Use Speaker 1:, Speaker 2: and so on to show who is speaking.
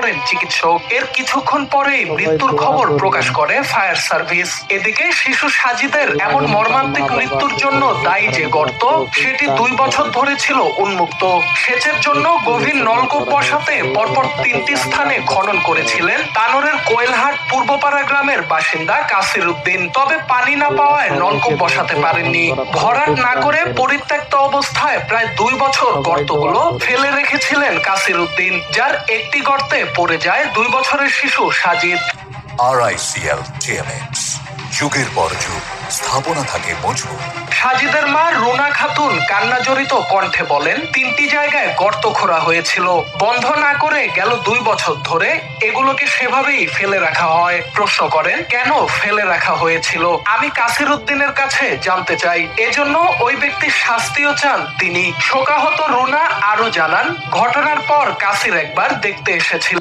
Speaker 1: করেন। চিকিৎসক এর কিছুক্ষণ পরেই মৃত্যুর খবর প্রকাশ করে ফায়ার সার্ভিস। এদিকে শিশু সাজিদের এমন মর্মান্তিক মৃত্যুর জন্য দায়ী যে গর্ত সেটি দুই বছর ধরে ছিল উন্মুক্ত। সেচের জন্য গভীর নলকূপ বসাতে পরপর তিনটি স্থানে খনন করেছিলেন তানোরের কোয়েলহাট পূর্বপাড়া গ্রামের বাসিন্দা কাসির উদ্দিন তবে পানি না পাওয়ায় নলকূপ বসাতে পারেননি। ভরাট না করে পরিত্যক্ত অবস্থায় প্রায় দুই বছর গর্তগুলো ফেলে রেখেছিলেন কাসির উদ্দিন যার একটি গর্তে পড়ে যায় দুই বছরের শিশু সাজিদ।
Speaker 2: আরআইসিএল টিএমএক্স যুগের পর যুগ স্থাপনা থাকে মজবুত।
Speaker 1: সাজিদের মা রুনা খাতুন কান্না জড়িত কণ্ঠে বলেন তিনটি জায়গায় গর্ত খোঁড়া হয়েছিল। বন্ধ না করে গেল দুই বছর ধরে এগুলোকে সেভাবেই ফেলে রাখা হয়। প্রশ্ন করেন কেন ফেলে রাখা হয়েছিল? আমি কাসির উদ্দিনের কাছে জানতে চাই। এজন্য ওই ব্যক্তির শাস্তিও চান তিনি। শোকাহত রুনা আরও জানান ঘটনার পর কাসির একবার দেখতে এসেছিল।